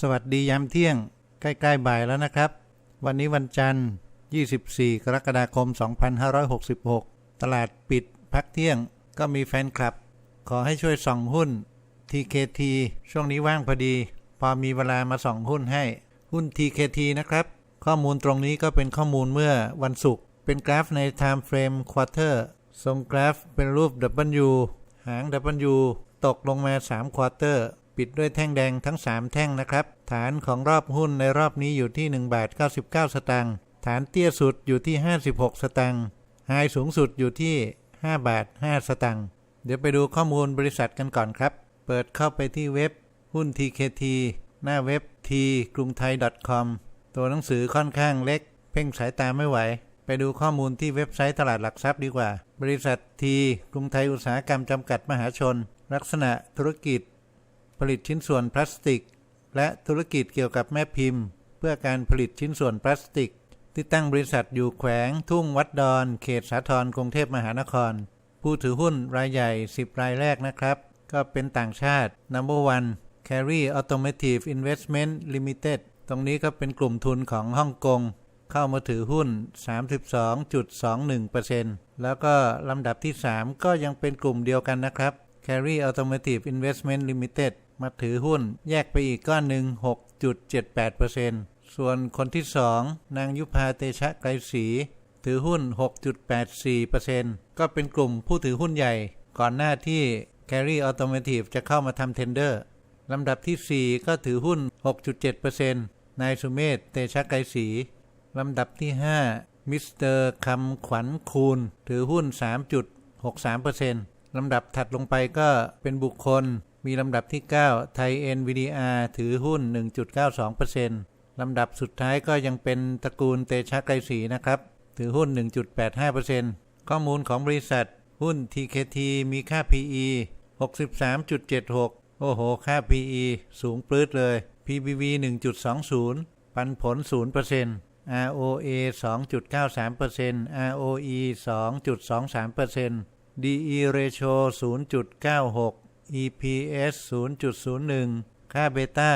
สวัสดียามเที่ยง ใกล้ๆบ่ายแล้วนะครับ วันนี้วันจันทร์ 24 กรกฎาคม 2566 ตลาดปิดพักเที่ยงก็มีแฟนคลับ ขอให้ช่วยส่องหุ้น TKT ช่วงนี้ว่างพอดี พอมีเวลามาส่องหุ้นให้ หุ้น TKT นะครับ ข้อมูลตรงนี้ก็เป็นข้อมูลเมื่อวันศุกร์เป็นกราฟใน Time Frame Quarter ทรงกราฟเป็นรูป W หาง W ตกลงมา3ควอเตอร์ ปิดด้วยแท่งแดงทั้ง 3 แท่งนะครับ ฐานของรอบหุ้นในรอบนี้อยู่ที่1บาท99 สตางค์ฐานเตี้ยสุดอยู่ที่ 56 สตางค์ไฮสูงสุดอยู่ที่ 5 บาท 5 สตางค์เดี๋ยวไปดูข้อมูลบริษัทกันก่อนครับ เปิดเข้าไปที่เว็บหุ้น TKT หน้าเว็บ t กรุงไทย .com ตัวหนังสือค่อนข้างเล็ก เพ่งสายตาไม่ไหว ไปดูข้อมูลที่เว็บไซต์ตลาดหลักทรัพย์ดีกว่า บริษัททีกรุงไทยอุตสาหกรรมจำกัดมหาชน ลักษณะธุรกิจ ผลิตชิ้นส่วนพลาสติก และธุรกิจเกี่ยวกับแม่พิมพ์ เพื่อการผลิตชิ้นส่วนพลาสติก ที่ตั้งบริษัทอยู่แขวง ทุ่งวัดดอน เขตสาทรกรุงเทพมหานคร ผู้ถือหุ้นรายใหญ่ 10 รายแรกนะครับ ก็เป็นต่างชาติ Number One Carry Automotive Investment Limited ตรงนี้ก็เป็นกลุ่มทุนของฮ่องกงเข้ามาถือหุ้น 32.21%แล้วก็ลำดับที่ 3 ก็ยังเป็นกลุ่มเดียวกันนะครับ Carry Automotive Investment Limited มาถือหุ้น แยกไปอีกก้อนหนึ่ง6.78%ส่วนคนที่ 2 นางยุพาเตชะไกรศรีถือหุ้น 6.84%ก็เป็นกลุ่มผู้ถือหุ้นใหญ่ ก่อนหน้าที่ Carry Automotive จะเข้ามาทำเทนเดอร์ลำดับที่ 4 ก็ถือหุ้น 6.7%นายสุเมธเตชะไกรศรีลำดับที่ 5 มิสเตอร์คำขวัญคูณ ถือหุ้น 3.63%ลำดับถัดลงไปก็เป็นบุคคล มีลำดับที่ 9 ไทย NVDR ถือหุ้น 1.92%ลำดับสุดท้ายก็ยังเป็นตระกูลเตชะไกรศรีนะครับ ถือหุ้น 1.85%ข้อมูลของบริษัท หุ้น TKT มีค่า PE 63.76 โอ้โห ค่า PE สูงปลื้ดเลย PBV 1.20 ปันผล 0% ROA 2.93% ROE 2.23% DE ratio 0.96 EPS 0.01 ค่าเบต้า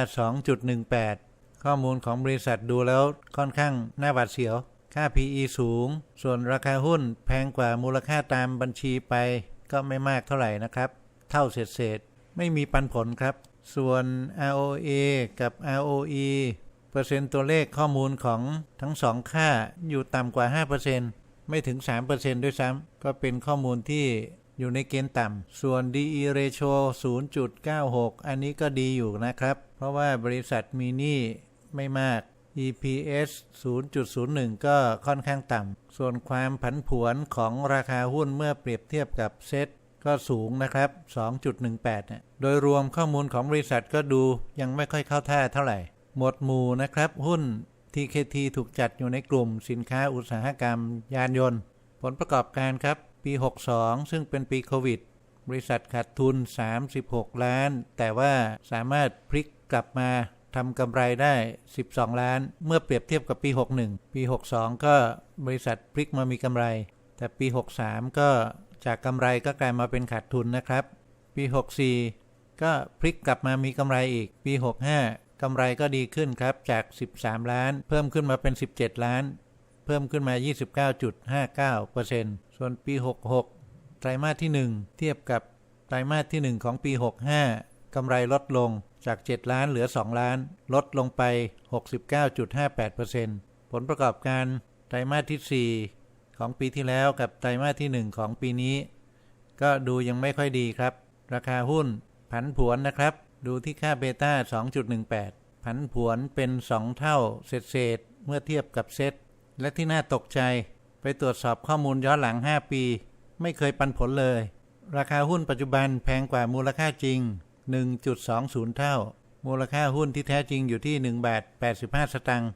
2.18 ข้อมูลของบริษัทดูแล้วค่อนข้างน่าหวาดเสียว ค่า PE สูง ส่วนราคาหุ้นแพงกว่ามูลค่าตามบัญชีไป ก็ไม่มากเท่าไหร่นะครับ เท่าเศษๆไม่มีปันผลครับ ส่วน ROA กับ ROE เปอร์เซ็นต์ตัวเลขข้อมูลของทั้งสองค่าอยู่ต่ำกว่า 5%ไม่ถึง 3%ด้วยซ้ำก็เป็นข้อมูลที่ อยู่ในเกณฑ์ต่ำ ส่วน DE ratio 0.96 อันนี้ก็ดีอยู่นะครับ เพราะว่าบริษัทมีหนี้ไม่มาก EPS 0.01 ก็ค่อนข้างต่ำ ส่วนความผันผวนของราคาหุ้นเมื่อเปรียบเทียบกับเซ็ตก็สูงนะครับ 2.18เนี่ยโดยรวมข้อมูลของบริษัทก็ดูยังไม่ค่อยเข้าท่าเท่าไหร่ หมวดหมู่นะครับ หุ้น TKT ถูกจัดอยู่ในกลุ่มสินค้าอุตสาหกรรมยานยนต์ ผลประกอบการครับ ปี 62 ซึ่งเป็นปีโควิด บริษัทขาดทุน 36 ล้าน แต่ว่าสามารถพลิกกลับมาทำกำไรได้ 12 ล้าน เมื่อเปรียบเทียบกับปี 61 ปี 62 ก็บริษัทพลิกมามีกำไร แต่ปี 63 ก็จากกำไรก็กลายมาเป็นขาดทุนนะครับ ปี 64 ก็พลิกกลับมามีกำไรอีก ปี 65 กำไรก็ดีขึ้นครับ จาก 13 ล้าน เพิ่มขึ้นมาเป็น 17 ล้าน เพิ่มขึ้นมา 29.59% ส่วนปี 66 ไตรมาสที่ 1 เทียบกับไตรมาสที่ 1 ของปี 65 กำไรลดลงจาก 7 ล้านเหลือ 2 ล้าน ลดลงไป 69.58%ผลประกอบการไตรมาสที่ 4 ของปีที่แล้วกับไตรมาสที่ 1 ของปีนี้ ก็ดูยังไม่ค่อยดีครับ ราคาหุ้นผันผวนนะครับ ดูที่ค่าเบต้า 2.18 ผันผวนเป็น 2 เท่าเศษเมื่อเทียบกับเซตและที่น่าตกใจ ไปตรวจสอบข้อมูลย้อนหลัง 5 ปี ไม่เคยปันผลเลย ราคาหุ้นปัจจุบันแพงกว่ามูลค่าจริง 1.20 เท่า มูลค่าหุ้นที่แท้จริงอยู่ที่ 1 บาท 85 สตางค์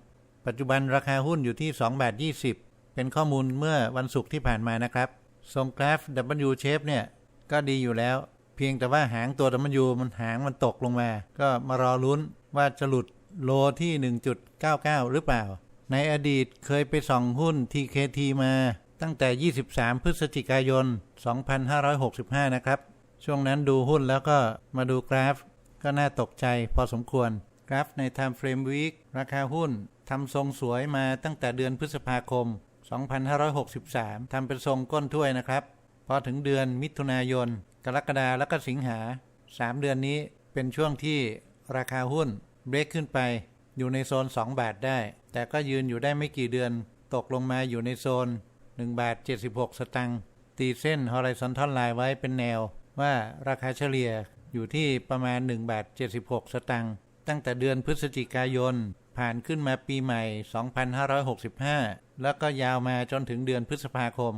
ปัจจุบันราคาหุ้นอยู่ที่ 2 บาท 20 เป็นข้อมูลเมื่อวันศุกร์ที่ผ่านมานะครับ ทรงกราฟ W shape เนี่ย ก็ดีอยู่แล้ว เพียงแต่ว่าหางตัว W มันหางมันตกลงมา ก็มารอลุ้นว่าจะหลุดโลที่ 1.99 หรือเปล่า ในอดีตเคยไปส่องหุ้น TKT มา ตั้งแต่ 23 พฤศจิกายน 2565 นะครับ ช่วงนั้นดูหุ้นแล้วก็มาดูกราฟ ก็น่าตกใจพอสมควร กราฟใน Time Frame Week ราคาหุ้นทำทรงสวยมาตั้งแต่เดือนพฤษภาคม 2563 ทำเป็นทรงก้นถ้วยนะครับ พอถึงเดือนมิถุนายน กรกฎาแล้วก็สิงหา 3 เดือนนี้เป็นช่วงที่ราคาหุ้นเบรกขึ้นไป อยู่ในโซน 2 บาทได้ แต่ก็ยืนอยู่ได้ไม่กี่เดือน ตกลงมาอยู่ในโซน 1 บาท 76 สตังค์ตีเส้น horizontal line ไว้เป็นแนว ว่าราคาเฉลี่ยอยู่ที่ประมาณ 1 บาท 76 สตังค์ตั้งแต่เดือนพฤศจิกายน ผ่านขึ้นมาปีใหม่ 2565 แล้วก็ยาวมาจนถึงเดือนพฤษภาคม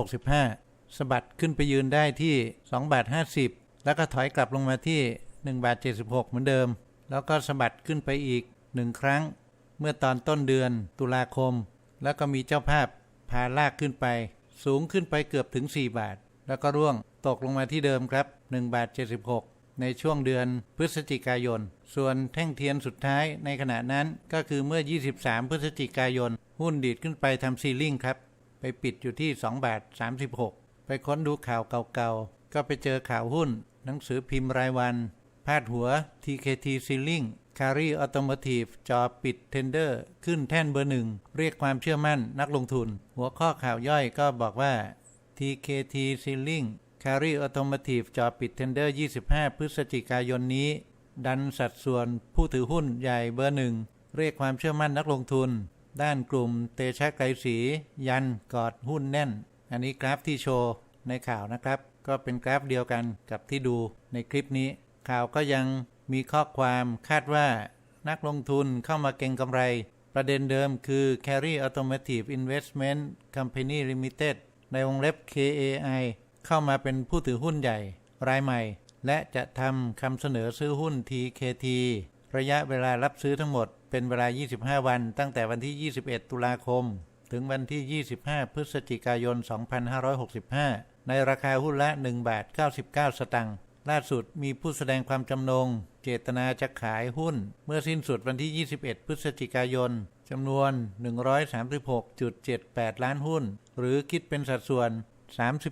2565 สบัดขึ้นไปยืนได้ที่ 2 บาท 50 แล้วก็ถอยกลับลงมาที่ 1 บาท 76 เหมือนเดิม แล้วก็สะบัดขึ้นไปอีก1ครั้ง เมื่อตอนต้นเดือนตุลาคม แล้วก็มีเจ้าภาพพาลากขึ้นไป สูงขึ้นไปเกือบถึง 4 บาท แล้วก็ร่วงตกลงมาที่เดิมครับ1บาท76 ในช่วงเดือนพฤศจิกายน ส่วนแท่งเทียนสุดท้ายในขณะนั้นก็คือเมื่อ 23 พฤศจิกายน หุ้นดีดขึ้นไปทำซีลิ่งครับ ไปปิดอยู่ที่2บาท36 ไปค้นดูข่าวเก่าๆก็ไปเจอข่าวหุ้น หนังสือพิมพ์รายวันาดหัว TKT Ceiling Carry Automotive จอปิดเทนเดอร์ขึ้นแท่นเบอร์หนึ่ง เรียกความเชื่อมั่นนักลงทุน หัวข้อข่าวย่อยก็บอกว่า TKT Ceiling Carry Automotive จอปิดเทนเดอร์25 พฤศจิกายนนี้ ดันสัดส่วนผู้ถือหุ้นใหญ่เบอร์หนึ่ง เรียกความเชื่อมั่นนักลงทุน ด้านกลุ่มเตชะไกรศรียันกอดหุ้นแน่น อันนี้กราฟที่โชว์ในข่าวนะครับ ก็เป็นกราฟเดียวกันกับที่ดูในคลิปนี้ ข่าวก็ยังมีข้อความคาดว่านักลงทุนเข้ามาเก็งกำไร ประเด็นเดิมคือ Carry Automotive Investment Company Limited ในวงเล็บ KAI เข้ามาเป็นผู้ถือหุ้นใหญ่ รายใหม่ และจะทำคำเสนอซื้อหุ้น TKT ระยะเวลารับซื้อทั้งหมดเป็นเวลา 25 วัน ตั้งแต่วันที่ 21 ตุลาคม ถึงวันที่ 25 พฤศจิกายน 2565 ในราคาหุ้นละ 1 บาท 99 สตังค์ ล่าสุดมีผู้แสดงความจำนง เจตนาจะขายหุ้น เมื่อสิ้นสุดวันที่ 21 พฤศจิกายนจำนวน 136.78 ล้านหุ้น หรือคิดเป็นสัดส่วน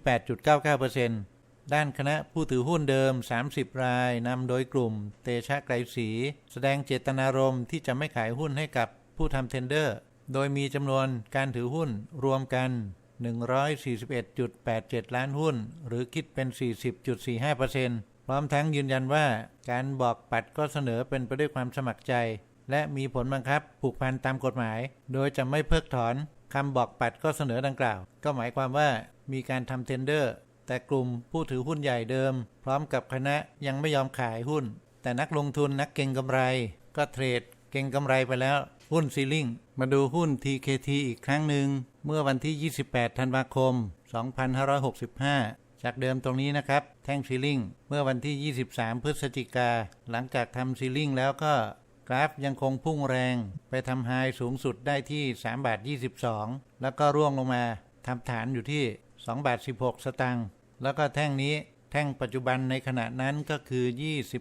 38.99%ด้านคณะผู้ถือหุ้นเดิม 30 รายนำโดยกลุ่ม เตชะไกรศรีแสดงเจตนารมณ์ที่จะไม่ขายหุ้นให้กับผู้ทำเทนเดอร์ โดยมีจำนวนการถือหุ้นรวมกัน 141.87 ล้านหุ้น หรือคิดเป็น 40.45%พร้อมทั้งยืนยันว่าการบอกปัดก็เสนอเป็นไปด้วยความสมัครใจ และมีผลบังคับผูกพันตามกฎหมาย โดยจะไม่เพิกถอนคำบอกปัดก็เสนอดังกล่าว ก็หมายความว่ามีการทำเทนเดอร์ แต่กลุ่มผู้ถือหุ้นใหญ่เดิม พร้อมกับคณะยังไม่ยอมขายหุ้น แต่นักลงทุนนักเก็งกำไร ก็เทรดเก็งกำไรไปแล้ว หุ้นซีลิงมาดูหุ้น TKT อีกครั้งหนึ่ง เมื่อวันที่ 28 ธันวาคม 2565 จากเดิมตรงนี้นะครับ แท่งซีลิงเมื่อวันที่ 23 พฤศจิกา หลังจากทำซีลิงแล้วก็กราฟยังคงพุ่งแรงไปทำไฮสูงสุดได้ที่ 3 บาท 22 แล้วก็ร่วงลงมาทำฐานอยู่ที่ 2 บาท 16 สตางค์แล้วก็แท่งนี้แท่งปัจจุบันในขณะนั้นก็คือ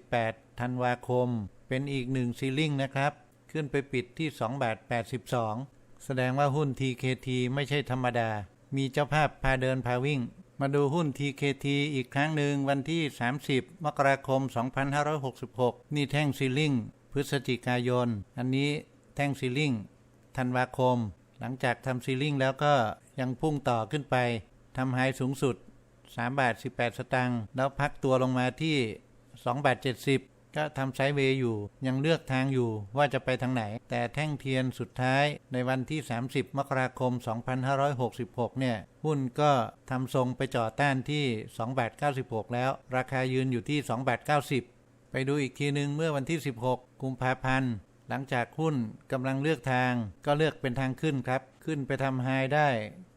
28 ธันวาคม เป็นอีกหนึ่งซีลิงนะครับ ขึ้นไปปิดที่ 2 บาท 82 แสดงว่าหุ้น TKT ไม่ใช่ธรรมดา มีเจ้าภาพพาเดินพาวิ่ง มาดูหุ้น TKT อีกครั้งหนึ่งวันที่ 30 มกราคม 2566 นี่แท่งซีลิงพฤศจิกายน อันนี้แท่งซีลิงธันวาคม หลังจากทำซีลิงแล้วก็ยังพุ่งต่อขึ้นไปทำไฮสูงสุด3บาท18 สตางค์แล้วพักตัวลงมาที่2บาท70 ก็ทำไซด์เวย์อยู่ ยังเลือกทางอยู่ว่าจะไปทางไหน แต่แท่งเทียนสุดท้ายในวันที่ 30 มกราคม 2566 เนี่ย หุ้นก็ทำทรงไปจ่อต้านที่2บาท96 แล้ว ราคายืนอยู่ที่2บาท90 ไปดูอีกทีหนึ่งเมื่อวันที่ 16 กุมภาพันธ์หลังจากหุ้นกำลังเลือกทาง ก็เลือกเป็นทางขึ้นครับ ขึ้นไปทำไฮได้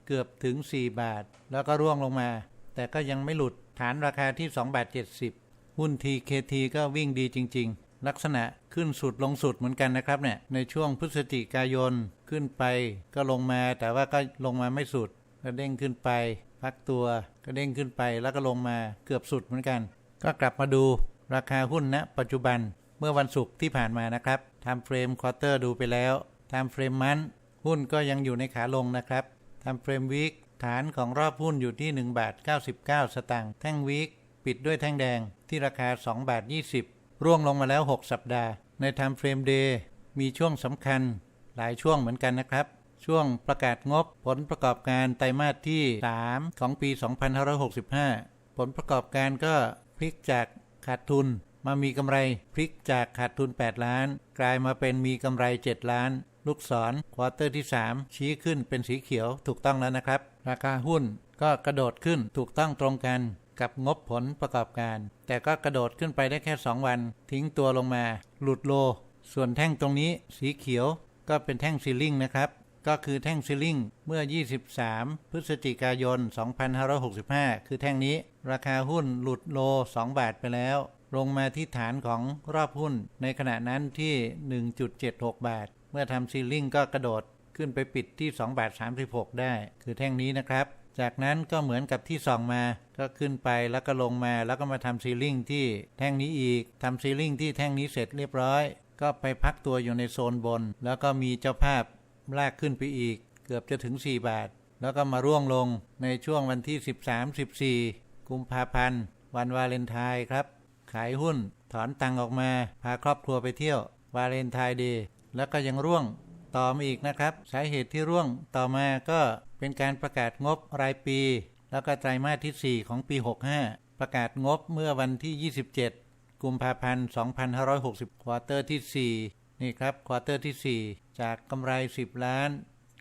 เกือบถึง 4 บาท แล้วก็ร่วงลงมา แต่ก็ยังไม่หลุดฐานราคาที่2บาท70 หุ้น TKT ก็วิ่งดีจริง ๆ ลักษณะขึ้นสุดลงสุดเหมือนกันนะครับเนี่ยในช่วงพฤศจิกายนขึ้นไปก็ลงมาแต่ว่าก็ลงมาไม่สุดก็เด้งขึ้นไป พักตัวก็เด้งขึ้นไปแล้วก็ลงมาเกือบสุดเหมือนกัน ก็กลับมาดูราคาหุ้นณนะปัจจุบันเมื่อวันศุกร์ที่ผ่านมานะครับทำเฟรมควอเตอร์ดูไปแล้วทำเฟรมมันหุ้นก็ยังอยู่ในขาลงนะครับทำเฟรมวีคฐานของรอบหุ้นอยู่ที่ 1 บาท 99 สตางค์แท่งวีคปิดด้วยแท่งแดง ที่ราคา 2 บาท 20 ร่วงลงมาแล้ว 6 สัปดาห์ ใน Time Frame Day มีช่วงสำคัญหลายช่วงเหมือนกันนะครับ ช่วงประกาศงบผลประกอบการไตรมาสที่ 3 ของปี 2565 ผลประกอบการก็พลิกจากขาดทุนมามีกำไรพลิกจากขาดทุน 8 ล้าน กลายมาเป็นมีกำไร 7 ล้าน ลูกศรควอเตอร์ที่ 3 ชี้ขึ้นเป็นสีเขียวถูกต้องแล้วนะครับ ราคาหุ้นก็กระโดดขึ้นถูกต้องตรงกัน กับงบผลประกอบการ แต่ก็กระโดดขึ้นไปได้แค่ 2 วัน ทิ้งตัวลงมา หลุดโล ส่วนแท่งตรงนี้สีเขียวก็เป็นแท่งซีลิงนะครับ ก็คือแท่งซีลิงเมื่อ 23 พฤศจิกายน 2565 คือแท่งนี้ ราคาหุ้นหลุดโล 2 บาทไปแล้ว ลงมาที่ฐานของรอบหุ้นในขณะนั้นที่ 1.76 บาท เมื่อทำซีลิงก็กระโดดขึ้นไปปิดที่ 2 บาท 36 ได้ คือแท่งนี้นะครับ จากนั้นก็เหมือนกับที่ส่องมาก็ขึ้นไปแล้วก็ลงมาแล้วก็มาทำซีลิ่งที่แท่งนี้อีกทำซีลิ่งที่แท่งนี้เสร็จเรียบร้อย ก็ไปพักตัวอยู่ในโซนบน แล้วก็มีเจ้าภาพลากขึ้นไปอีก เกือบจะถึง 4 บาท แล้วก็มาร่วงลงในช่วงวันที่ 13-14 กุมภาพันธ์ วันวาเลนไทน์ครับ ขายหุ้นถอนตังค์ออกมา พาครอบครัวไปเที่ยว วาเลนไทน์เดย์แล้วก็ยังร่วงต่อมาอีกนะครับ สาเหตุที่ร่วงต่อมาก็ เป็นการประกาศงบรายปี แล้วก็ไตรมาสที่ 4 ของปี 65 ประกาศงบเมื่อวันที่ 27 กุมภาพันธ์ 2560 ควอเตอร์ที่ 4 นี่ครับ ควอเตอร์ที่ 4 จากกำไร 10 ล้าน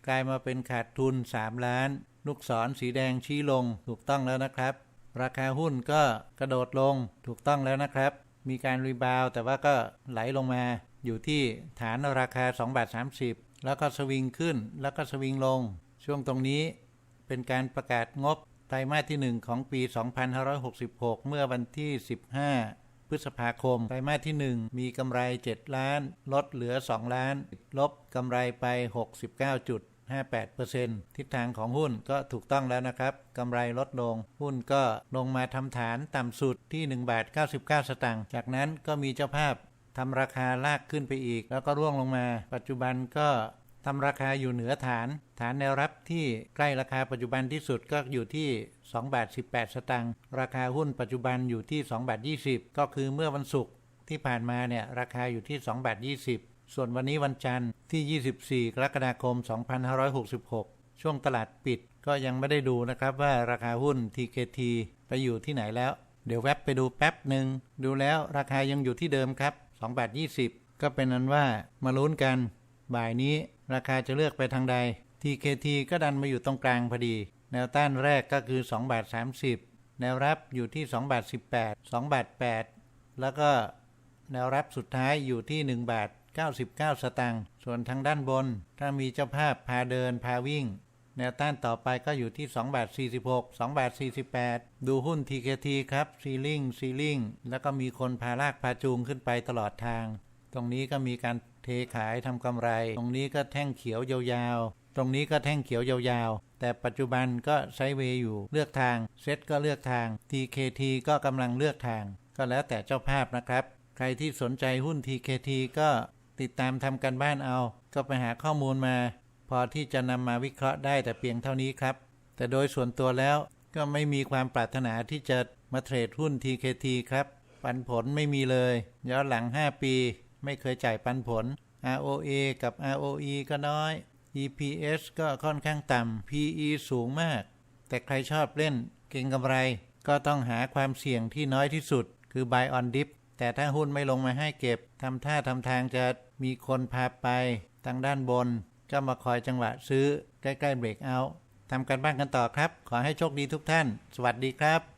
กลายมาเป็นขาดทุน 3 ล้าน ลูกศรสีแดงชี้ลง ถูกต้องแล้วนะครับ ราคาหุ้นก็กระโดดลง ถูกต้องแล้วนะครับ มีการรีบาวแต่ว่าก็ไหลลงมา อยู่ที่ฐานราคา2บาท30 แล้วก็สวิงขึ้น แล้วก็สวิงลง ช่วงตรงนี้เป็นการประกาศงบไตรมาสที่ 1 ของปี 2566 เมื่อวันที่ 15 พฤษภาคม ไตรมาสที่ 1 มีกำไร 7 ล้าน ลดเหลือ 2 ล้าน ลบกำไรไป 69.58%ทิศทางของหุ้นก็ถูกต้องแล้วนะครับ กำไรลดลง หุ้นก็ลงมาทำฐานต่ำสุดที่ 1 บาท 99 สตางค์ จากนั้นก็มีเจ้าภาพทำราคาลากขึ้นไปอีก แล้วก็ร่วงลงมา ปัจจุบันก็ ทำราคาอยู่เหนือฐาน ฐานแนวรับที่ใกล้ราคาปัจจุบันที่สุดก็อยู่ที่2บาท18 สตางค์ราคาหุ้นปัจจุบันอยู่ที่2บาท20 ก็คือเมื่อวันศุกร์ที่ผ่านมาเนี่ยราคาอยู่ที่2บาท20 ส่วนวันนี้วันจันทร์ที่ 24 กรกฎาคม 2566 ช่วงตลาดปิดก็ยังไม่ได้ดูนะครับว่าราคาหุ้น TKT ไปอยู่ที่ไหนแล้ว เดี๋ยวแวบไปดูแป๊บหนึ่งดูแล้วราคายังอยู่ที่เดิมครับ2บาท20 ก็เป็นนั้นว่ามาลุ้นกัน บ่ายนี้ ราคาจะเลือกไปทางใด TKT ก็ดันมาอยู่ตรงกลางพอดี แนวต้านแรกก็คือ2บาท30 แนวรับอยู่ที่2บาท18 2บาท8 แล้วก็แนวรับสุดท้ายอยู่ที่1บาท99 สตางค์ ส่วนทางด้านบน ถ้ามีเจ้าภาพพาเดินพาวิ่ง แนวต้านต่อไปก็อยู่ที่2บาท46 2บาท48 ดูหุ้น TKT ครับ ซีลิงซีลิงแล้วก็มีคนพาลากพาจูงขึ้นไปตลอดทาง ตรงนี้ก็มีการ เทขายทำกำไร ตรงนี้ก็แท่งเขียวยาวๆ ตรงนี้ก็แท่งเขียวยาวๆ แต่ปัจจุบันก็ไซเวย์อยู่เลือกทางเซตก็เลือกทาง TKT ก็กำลังเลือกทาง ก็แล้วแต่เจ้าภาพนะครับ ใครที่สนใจหุ้น TKT ก็ติดตามทำกันบ้านเอา ก็ไปหาข้อมูลมา พอที่จะนำมาวิเคราะห์ได้แต่เพียงเท่านี้ครับ แต่โดยส่วนตัวแล้วก็ไม่มีความปรารถนาที่จะมาเทรดหุ้น TKT ครับ ปันผลไม่มีเลย ย้อนหลัง 5 ปี ไม่เคยจ่ายปันผล ROA กับ ROE ก็น้อย EPS ก็ค่อนข้างต่ำ PE สูงมาก แต่ใครชอบเล่นเก่งกำไร ก็ต้องหาความเสี่ยงที่น้อยที่สุด คือ buy on dip แต่ถ้าหุ้นไม่ลงมาให้เก็บทำท่าทำทางจะมีคนพาไปทางด้านบน ก็มาคอยจังหวะซื้อ ใกล้ๆเบรกเอาทำกันบ้านกันต่อครับ ขอให้โชคดีทุกท่าน สวัสดีครับ